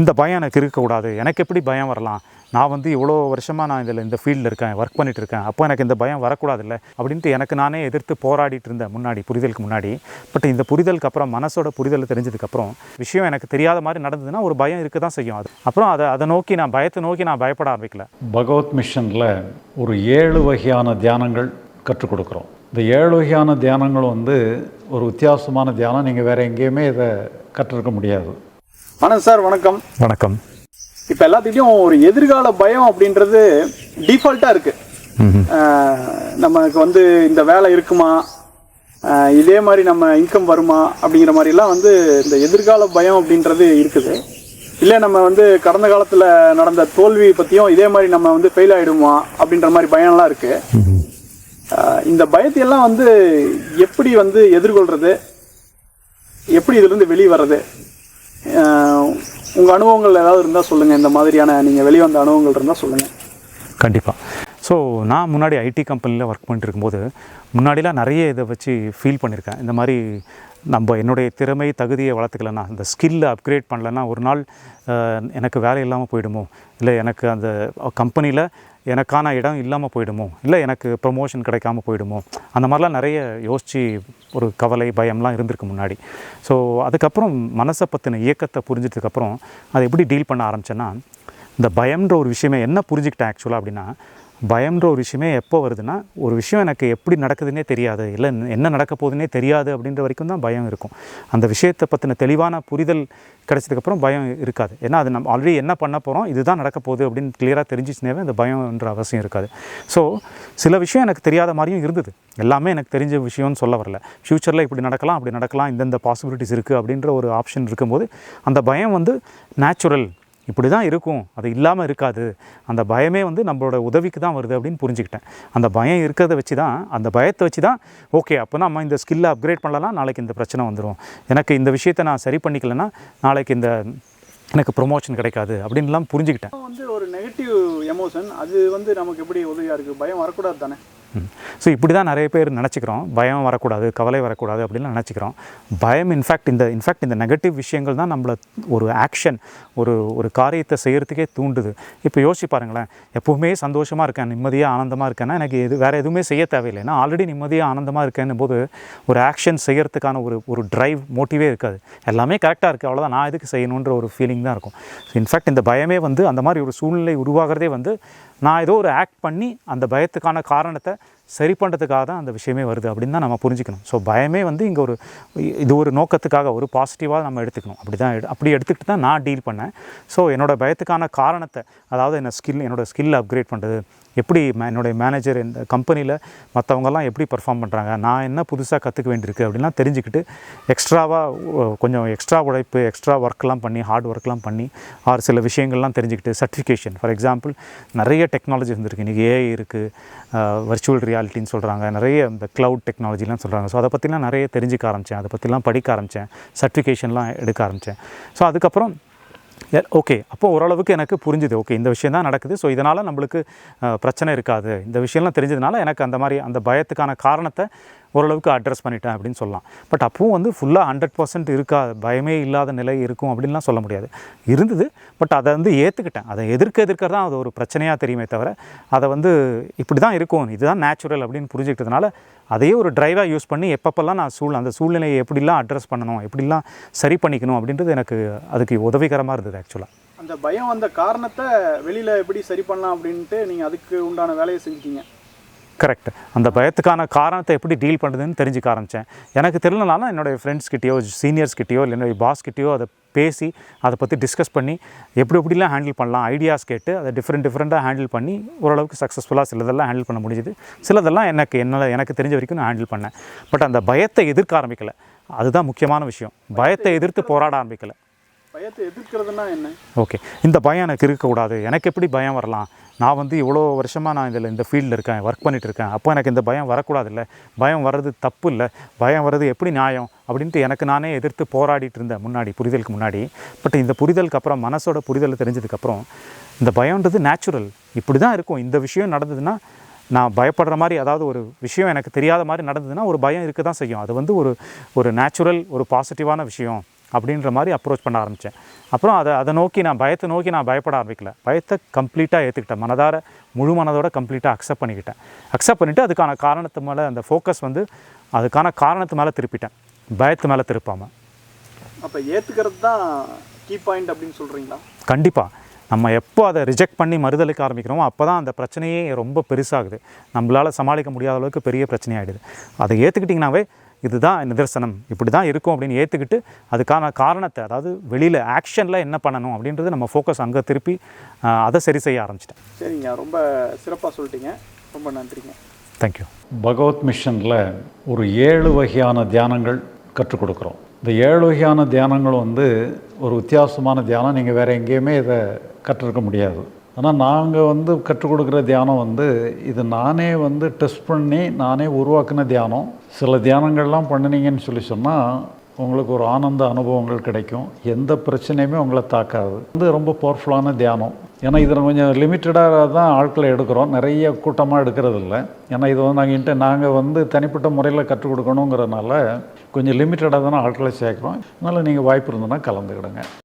இந்த பயம் எனக்கு இருக்கக்கூடாது. எனக்கு எப்படி பயம் வரலாம்? நான் வந்து இவ்வளோ வருஷமாக நான் இதில் இந்த ஃபீல்டில் இருக்கேன் ஒர்க் பண்ணிட்டு இருக்கேன் அப்போ எனக்கு இந்த பயம் வரக்கூடாதுல்ல? அப்படின்ட்டு எனக்கு நானே எதிர்த்து போராடிட்டு இருந்தேன் முன்னாடி புரிதலுக்கு முன்னாடி. பட் இந்த புரிதலுக்கு அப்புறம் மனசோட புரிதல் தெரிஞ்சதுக்கப்புறம் விஷயம் எனக்கு தெரியாத மாதிரி நடந்ததுன்னா ஒரு பயம் இருக்க தான் செய்யும் அது. அப்புறம் அதை அதை நோக்கி நான் பயத்தை நோக்கி நான் பயப்பட ஆரம்பிக்கல. பகவத் மிஷனில் ஒரு ஏழு வகையான தியானங்கள் கற்றுக் கொடுக்குறோம். இந்த ஏழு வகையான தியானங்களும் வந்து ஒரு வித்தியாசமான தியானம். நீங்கள் வேறு எங்கேயுமே இதை கற்றுருக்க முடியாது. வணக்கம் சார் வணக்கம். வணக்கம். இப்போ எல்லாத்துக்கிட்டையும் ஒரு எதிர்கால பயம் அப்படின்றது டிஃபால்ட்டாக இருக்கு. நமக்கு வந்து இந்த வேலை இருக்குமா? இதே மாதிரி நம்ம இன்கம் வருமா? அப்படிங்கிற மாதிரிலாம் வந்து இந்த எதிர்கால பயம் அப்படின்றது இருக்குது. இல்லை நம்ம வந்து கடந்த காலத்தில் நடந்த தோல்வி பற்றியும் இதே மாதிரி நம்ம வந்து ஃபெயில் ஆகிடுமா அப்படின்ற மாதிரி பயம்லாம் இருக்குது ஆஹ் இந்த பயத்தையெல்லாம் வந்து எப்படி வந்து எதிர்கொள்கிறது எப்படி இதுலேருந்து வெளியே வர்றது உங்கள் அனுபவங்கள் ஏதாவது இருந்தால் சொல்லுங்கள் இந்த மாதிரியான நீங்கள் வெளிவந்த அனுபவங்கள் இருந்தால் சொல்லுங்கள் கண்டிப்பாக ஸோ நான் முன்னாடி ஐடி கம்பெனியில் ஒர்க் பண்ணிட்டு இருக்கும்போது முன்னாடிலாம் நிறைய இதை வச்சு ஃபீல் பண்ணியிருக்கேன் இந்த மாதிரி நம்ம என்னுடைய திறமை தகுதியை வளர்த்துக்கலன்னா இந்த ஸ்கில்லை அப்கிரேட் பண்ணலன்னா ஒரு நாள் எனக்கு வேலை இல்லாமல் போயிடுமோ? இல்லை எனக்கு அந்த கம்பெனியில் எனக்கான இடம் இல்லாமல் போயிடுமோ? இல்லை எனக்கு ப்ரொமோஷன் கிடைக்காம போயிடுமோ? அந்த மாதிரிலாம் நிறைய யோசித்து ஒரு கவலை பயம்லாம் இருந்திருக்கு முன்னாடி. ஸோ அதுக்கப்புறம் மனசை பற்றின இயக்கத்தை புரிஞ்சதுக்கப்புறம் அதை எப்படி டீல் பண்ண ஆரம்பிச்சேன்னா இந்த பயம்ன்ற ஒரு விஷயமே என்ன புரிஞ்சுக்கிட்டேன் ஆக்சுவலாக அப்படின்னா பயம்ன்ற ஒரு விஷயமே எப்போ வருதுன்னா ஒரு விஷயம் எனக்கு எப்படி நடக்குதுன்னே தெரியாது. இல்லை என்ன நடக்க போகுதுன்னே தெரியாது அப்படின்ற வரைக்கும் தான் பயம் இருக்கும். அந்த விஷயத்தை பற்றின தெளிவான புரிதல் கிடைச்சதுக்கப்புறம் பயம் இருக்காது. ஏன்னா அது நம்ம ஆல்ரெடி என்ன பண்ண போகிறோம் இதுதான் நடக்க போகுது அப்படின்னு கிளியராக தெரிஞ்சிச்சுனாவே அந்த பயம்ன்ற அவசியம் இருக்காது. ஸோ சில விஷயம் எனக்கு தெரியாத மாதிரியும் இருந்தது. எல்லாமே எனக்கு தெரிஞ்ச விஷயம்னு சொல்ல வரல. ஃப்யூச்சரில் இப்படி நடக்கலாம் அப்படி நடக்கலாம் இந்தந்த பாசிபிலிட்டிஸ் இருக்குது அப்படின்ற ஒரு ஆப்ஷன் இருக்கும்போது அந்த பயம் வந்து நேச்சுரல் இப்படி தான் இருக்கும். அது இல்லாமல் இருக்காது. அந்த பயமே வந்து நம்மளோட உதவிக்கு தான் வருது அப்படின்னு புரிஞ்சுக்கிட்டேன். அந்த பயம் இருக்கிறத வச்சு தான் அந்த பயத்தை வச்சு தான் ஓகே அப்போ நம்ம இந்த ஸ்கில்லை அப்கிரேட் பண்ணலாம் நாளைக்கு இந்த பிரச்சனை வந்துடும் எனக்கு இந்த விஷயத்தை நான் சரி பண்ணிக்கலன்னா நாளைக்கு இந்த எனக்கு ப்ரொமோஷன் கிடைக்காது அப்படின்லாம் புரிஞ்சுக்கிட்டேன். வந்து ஒரு நெகட்டிவ் எமோஷன் அது வந்து நமக்கு எப்படி உதவியாக இருக்கு? பயம் வரக்கூடாது தானே? ஸோ இப்படி தான் நிறைய பேர் நினச்சிக்கிறோம். பயம் வரக்கூடாது கவலை வரக்கூடாது அப்படின்லாம் நினச்சிக்கிறோம். பயம் இன்ஃபேக்ட் இந்த இன்ஃபேக்ட் இந்த நெகட்டிவ் விஷயங்கள் தான் நம்மளை ஒரு ஆக்ஷன் ஒரு ஒரு காரியத்தை செய்கிறதுக்கே தூண்டுது. இப்போ யோசிச்சு பாருங்களேன். எப்போவுமே சந்தோஷமாக இருக்கேன் நிம்மதியாக ஆனந்தமாக இருக்கேன்னா எனக்கு எது வேறு எதுவுமே செய்ய தேவையில்லை. ஏன்னா ஆல்ரெடி நிம்மதியாக ஆனந்தமாக இருக்கேன்னு போது ஒரு ஆக்ஷன் செய்கிறதுக்கான ஒரு ஒரு ட்ரைவ் மோட்டிவே இருக்காது. எல்லாமே கரெக்டாக இருக்குது அவ்வளோதான் நான் எதுக்கு செய்யணுன்ற ஒரு ஃபீலிங் தான் இருக்கும். ஸோ இன்ஃபேக்ட் இந்த பயமே வந்து அந்த மாதிரி ஒரு சூழ்நிலை உருவாகிறதே வந்து நான் ஏதோ ஒரு ஆக்ட் பண்ணி அந்த பயத்துக்கான காரணத்தை சரி பண்ணுறதுக்காக தான் அந்த விஷயமே வருது அப்படின்னு தான் நம்ம புரிஞ்சுக்கணும். ஸோ பயமே வந்து இங்கே ஒரு இது ஒரு நோக்கத்துக்காக ஒரு பாசிட்டிவாக நம்ம எடுத்துக்கணும். அப்படி தான் எடு அப்படி எடுத்துக்கிட்டு தான் நான் டீல் பண்ணேன். ஸோ என்னோடய பயத்துக்கான காரணத்தை அதாவது என்ன ஸ்கில் என்னோடய ஸ்கில் அப்கிரேட் பண்ணுறது எப்படி மே என்னுடைய மேனேஜர் இந்த கம்பெனியில் மற்றவங்கெல்லாம் எப்படி பர்ஃபார்ம் பண்ணுறாங்க நான் என்ன புதுசாக கற்றுக்க வேண்டியிருக்கு அப்படின்லாம் தெரிஞ்சுக்கிட்டு எக்ஸ்ட்ராவாக கொஞ்சம் எக்ஸ்ட்ரா உழைப்பு எக்ஸ்ட்ரா ஒர்க்லாம் பண்ணி ஹார்ட் ஒர்க்லாம் பண்ணி ஆறு சில விஷயங்கள்லாம் தெரிஞ்சுக்கிட்டு சர்டிஃபிகேஷன் ஃபார் எக்ஸாம்பிள் நிறைய டெக்னாலஜி வந்துருக்கு. இன்றைக்கி ஏஐ இருக்குது வர்ச்சுவல் ரியாலிட்டின்னு சொல்கிறாங்க நிறைய இந்த க்ளவுட் டெக்னாலஜிலாம் சொல்கிறாங்க ஸோ அதை பற்றிலாம் நிறைய தெரிஞ்சுக்க ஆரம்பித்தேன் அதை பற்றிலாம் படிக்க ஆரம்பித்தேன் சர்டிஃபிகேஷன்லாம் எடுக்க ஆரம்பித்தேன் ஸோ அதுக்கப்புறம் ஓகே அப்போ ஓரளவுக்கு எனக்கு புரிஞ்சுது. ஓகே இந்த விஷயம் தான் நடக்குது. ஸோ இதனால் நம்மளுக்கு uh, பிரச்சனை இருக்காது. இந்த விஷயம்லாம் தெரிஞ்சதுனால எனக்கு அந்த மாதிரி அந்த பயத்துக்கான காரணத்தை ஓரளவுக்கு அட்ரஸ் பண்ணிட்டேன் அப்படின்னு சொல்லலாம். பட் அப்பவும் வந்து ஃபுல்லாக ஹண்ட்ரட் பர்சன்ட் இருக்கா பயமே இல்லாத நிலை இருக்கும் அப்படின்லாம் சொல்ல முடியாது. இருந்தது. பட் அதை வந்து ஏற்றுக்கிட்டேன் அதை எதிர்க்க எதிர்க்க தான் அது ஒரு பிரச்சனையாக தெரியுமே தவிர அதை வந்து இப்படி தான் இருக்கும். இதுதான் நேச்சுரல் அப்படின்னு புரிஞ்சுக்கிட்டதுனால அதையே ஒரு டிரைவாக யூஸ் பண்ணி எப்பப்பெல்லாம் நான் சூழ் அந்த சூழ்நிலையை எப்படிலாம் அட்ரஸ் பண்ணணும் எப்படிலாம் சரி பண்ணிக்கணும் அப்படின்றது எனக்கு அதுக்கு உதவிகரமாக இருந்தது ஆக்சுவலாக அந்த பயம் வந்த காரணத்தை வெளியில் எப்படி சரி பண்ணலாம் அப்படின்ட்டு நீங்கள் அதுக்கு உண்டான வேலையை செஞ்சுட்டீங்க. கரெக்ட் அந்த பயத்துக்கான காரணத்தை எப்படி டீல் பண்ணுறதுன்னு தெரிஞ்சுக்க ஆரம்பித்தேன் எனக்கு தெரியலனாலும் என்னுடைய ஃப்ரெண்ட்ஸ்கிட்டயோ சீனியர்ஸ்கிட்டயோ இல்லை என்னுடைய பாஸ்கிட்டயோ அதை பேசி அதை பற்றி டிஸ்கஸ் பண்ணி எப்படி எப்படிலாம் ஹேண்டில் பண்ணலாம் ஐடியாஸ் கேட்டு அதை டிஃப்ரெண்ட் டிஃப்ரெண்ட்டாக ஹேண்டில் பண்ணி ஓரளவுக்கு சக்ஸஸ்ஃபுல்லாக சிலதெல்லாம் ஹேண்டில் பண்ண முடிஞ்சுது. சிலதெல்லாம் எனக்கு என்னால் எனக்கு தெரிஞ்ச வரைக்கும் நான் ஹேண்டில் பண்ணேன். பட் அந்த பயத்தை எதிர்க்க ஆரம்பிக்கலை. அதுதான் முக்கியமான விஷயம். பயத்தை எதிர்த்து போராட ஆரம்பிக்கலை. பயத்தை எதிர்க்கிறதுனா என்ன? ஓகே இந்த பயம் எனக்கு இருக்கக்கூடாது. எனக்கு எப்படி பயம் வரலாம்? நான் வந்து இவ்வளோ வருஷமாக நான் இதில் இந்த ஃபீல்டில் இருக்கேன் ஒர்க் பண்ணிட்டு இருக்கேன். அப்போ எனக்கு இந்த பயம் வரக்கூடாது இல்லை பயம் வர்றது தப்பு இல்லை பயம் வர்றது எப்படி நியாயம்? அப்படின்ட்டு எனக்கு நானே எதிர்த்து போராடிட்டு இருந்தேன் முன்னாடி புரிதலுக்கு முன்னாடி. பட் இந்த புரிதலுக்கு அப்புறம் மனசோட புரிதல் தெரிஞ்சதுக்கப்புறம் இந்த பயம்ன்றது நேச்சுரல் இப்படி தான் இருக்கும். இந்த விஷயம் நடந்ததுன்னா நான் பயப்படுற மாதிரி அதாவது ஒரு விஷயம் எனக்கு தெரியாத மாதிரி நடந்ததுன்னா ஒரு பயம் இருக்க தான் செய்யும். அது வந்து ஒரு ஒரு நேச்சுரல் ஒரு பாசிட்டிவான விஷயம். அப்படின்ற மாதிரி அப்ரோச் பண்ண ஆரம்பித்தேன் அப்புறம் அதை அதை நோக்கி நான் பயத்தை நோக்கி நான் பயப்பட ஆரம்பிக்கல. பயத்தை கம்ப்ளீட்டாக ஏற்றுக்கிட்டேன் மனதார முழு மனதோட கம்ப்ளீட்டாக அக்செப்ட் பண்ணிக்கிட்டேன். அக்செப்ட் பண்ணிவிட்டு அதுக்கான காரணத்து மேலே அந்த ஃபோக்கஸ் வந்து அதுக்கான காரணத்து மேலே திருப்பிட்டேன். பயத்து மேலே திருப்பாமல் அப்ப ஏத்துக்கிறது தான் கீ பாயிண்ட் அப்படின்னு சொல்றீங்களா? கண்டிப்பாக நம்ம எப்போ அதை ரிஜெக்ட் பண்ணி மறுதளிக்க ஆரம்பிக்கிறோமோ அப்போ தான் அந்த பிரச்சனையே ரொம்ப பெருசாகுது. நம்மளால் சமாளிக்க முடியாத அளவுக்கு பெரிய பிரச்சனையாயிடுது. அதை ஏற்றுக்கிட்டிங்கனாவே இதுதான் நிதர்சனம். இப்படி தான் இருக்கும் அப்படின்னு ஏற்றுக்கிட்டு அதுக்கான காரணத்தை அதாவது வெளியில் ஆக்ஷனில் என்ன பண்ணணும் அப்படின்றது நம்ம ஃபோக்கஸ் அங்கே திருப்பி அதை சரி செய்ய ஆரம்பிச்சிட்டேன். சரிங்க ரொம்ப சிறப்பா சொல்லிட்டீங்க. ரொம்ப நன்றிங்க. தேங்க்யூ பகவத் மிஷனில் ஒரு ஏழு வகையான தியானங்கள் கற்றுக் கொடுக்குறோம். இந்த ஏழு வகையான தியானங்கள் வந்து ஒரு வித்தியாசமான தியானம். நீங்கள் வேறு எங்கேயுமே இதை கற்றுருக்க முடியாது. ஆனால் நாங்கள் வந்து கற்றுக் கொடுக்குற தியானம் வந்து இது நானே வந்து டெஸ்ட் பண்ணி நானே உருவாக்கின தியானம். சில தியானங்கள்லாம் பண்ணினீங்கன்னு சொல்லி சொன்னால் உங்களுக்கு ஒரு ஆனந்த அனுபவங்கள் கிடைக்கும். எந்த பிரச்சனையுமே உங்களை தாக்காது. இது ரொம்ப பவர்ஃபுல்லான தியானம். ஏன்னா இதில் கொஞ்சம் லிமிட்டடாக தான் ஆட்களை எடுக்கிறோம். நிறைய கூட்டமாக எடுக்கிறது இல்லை ஏன்னா இது வந்து நாங்கள் இன்ட்டு நாங்கள் வந்து தனிப்பட்ட முறையில் கற்றுக் கொடுக்கணுங்கிறனால கொஞ்சம் லிமிட்டடாக தானே ஆட்களை சேர்க்குறோம். அதனால் நீங்கள் வாய்ப்பு இருந்ததுன்னா கலந்துக்கிடுங்க.